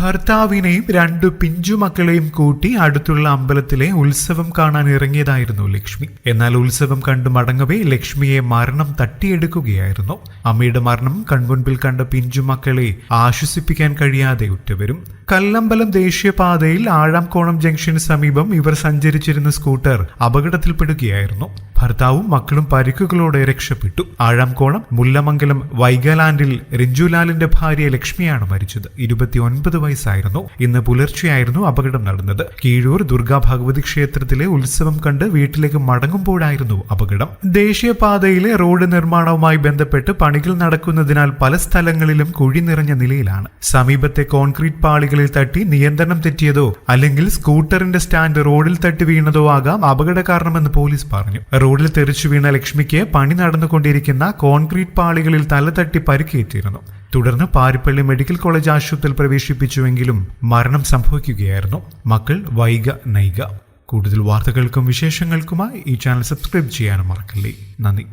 ഭർത്താവിനെയും രണ്ടു പിഞ്ചുമക്കളെയും കൂട്ടി അടുത്തുള്ള അമ്പലത്തിലെ ഉത്സവം കാണാൻ ഇറങ്ങിയതായിരുന്നു ലക്ഷ്മി. എന്നാൽ ഉത്സവം കണ്ടു മടങ്ങവേ ലക്ഷ്മിയെ മരണം തട്ടിയെടുക്കുകയായിരുന്നു. അമ്മയുടെ മരണം കൺമുൻപിൽ കണ്ട പിഞ്ചുമക്കളെ ആശ്വസിപ്പിക്കാൻ കഴിയാതെ ഉറ്റവരും. കല്ലമ്പലം ദേശീയപാതയിൽ ആഴാംകോണം ജംഗ്ഷന് സമീപം ഇവർ സഞ്ചരിച്ചിരുന്ന സ്കൂട്ടർ അപകടത്തിൽപ്പെടുകയായിരുന്നു. ഭർത്താവും മക്കളും പരിക്കുകളോടെ രക്ഷപ്പെട്ടു. ആഴാംകോണം മുല്ലമംഗലം വൈഗലാൻഡിൽ രഞ്ജുലാലിന്റെ ഭാര്യ ലക്ഷ്മിയാണ് മരിച്ചത്. ഇരുപത്തിയൊൻപത് വയസ്സായിരുന്നു. ഇന്ന് പുലർച്ചെയായിരുന്നു അപകടം നടന്നത്. കീഴൂർ ദുർഗാ ഭഗവതി ക്ഷേത്രത്തിലെ ഉത്സവം കണ്ട് വീട്ടിലേക്ക് മടങ്ങുമ്പോഴായിരുന്നു അപകടം. ദേശീയപാതയിലെ റോഡ് നിർമ്മാണവുമായി ബന്ധപ്പെട്ട് പണികൾ നടക്കുന്നതിനാൽ പല സ്ഥലങ്ങളിലും കുഴി നിറഞ്ഞ നിലയിലാണ്. സമീപത്തെ കോൺക്രീറ്റ് പാളികളിൽ തട്ടി നിയന്ത്രണം തെറ്റിയതോ അല്ലെങ്കിൽ സ്കൂട്ടറിന്റെ സ്റ്റാൻഡ് റോഡിൽ തട്ടി വീണതോ ആകാം അപകട കാരണമെന്ന് പോലീസ് പറഞ്ഞു. റോഡിൽ തെറിച്ചു വീണ ലക്ഷ്മിക്ക് പണി നടന്നുകൊണ്ടിരിക്കുന്ന കോൺക്രീറ്റ് പാളികളിൽ തലതട്ടി പരിക്കേറ്റിരുന്നു. തുടർന്ന് പാരിപ്പള്ളി മെഡിക്കൽ കോളേജ് ആശുപത്രിയിൽ പ്രവേശിപ്പിച്ചുവെങ്കിലും മരണം സംഭവിക്കുകയായിരുന്നു. മക്കൾ വൈഗ നൈക കൂടുതൽ വാർത്തകൾക്കും വിശേഷങ്ങൾക്കുമായി ഈ ചാനൽ സബ്സ്ക്രൈബ് ചെയ്യാനും മറക്കല്ലേ. നന്ദി.